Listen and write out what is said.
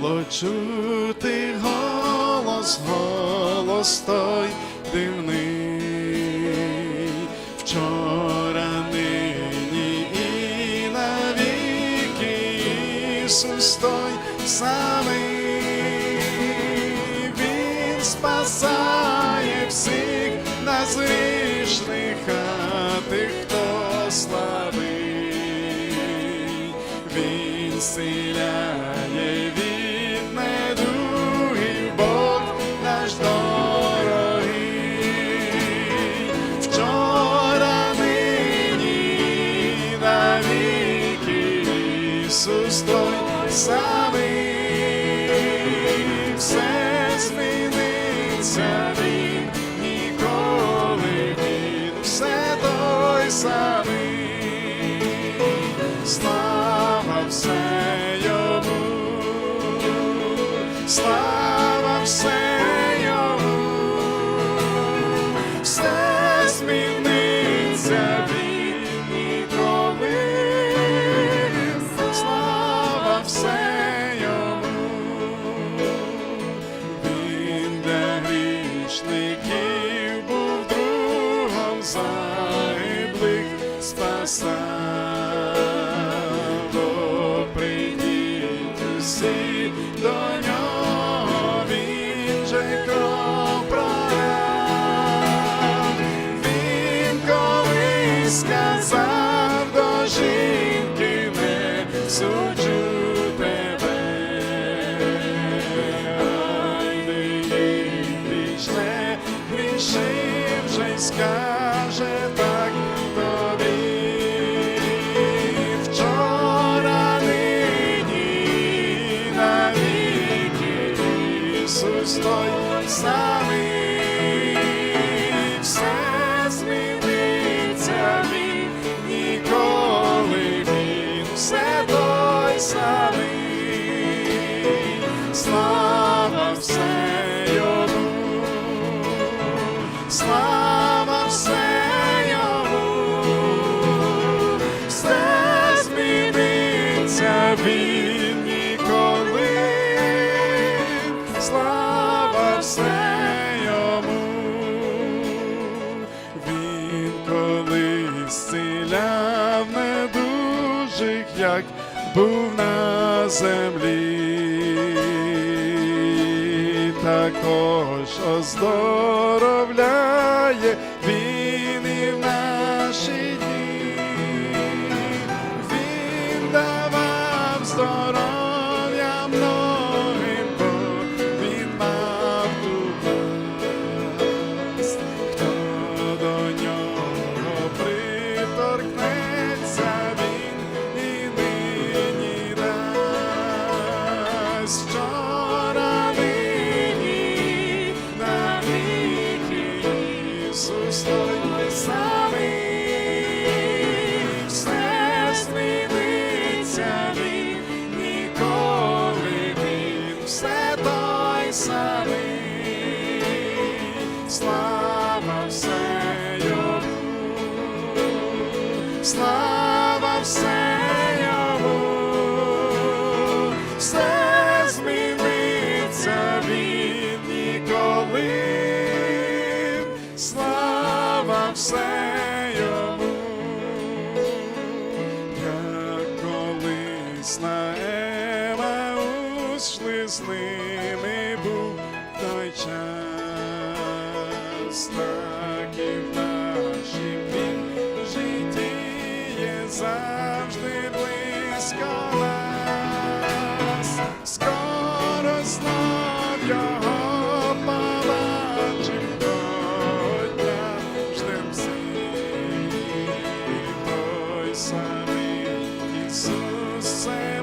Було чути голос, голос той дивний, вчора, нині і навіки Ісус той самий, Він спасає всіх нас грішних, а тих, хто слабий, Він силяє слава все йому, слава все скаже так тобі. Вчора, нині, навіки Ісус той самий, все зміниться він, ніколи він, все той самий, слава все слава він ніколи, слава все йому, він колись зціляв недужих, як був на землі, також оздоровляє здоров'я многим, до нього приторкнеться, він і нині дасть. Слава все йому, все зміниться він ніколи, слава все йому, як колись на Емаус йшли з ними був той час, завжди близько нас. Скоро знов його побачим до дня, ждем всі той самий Ісус, це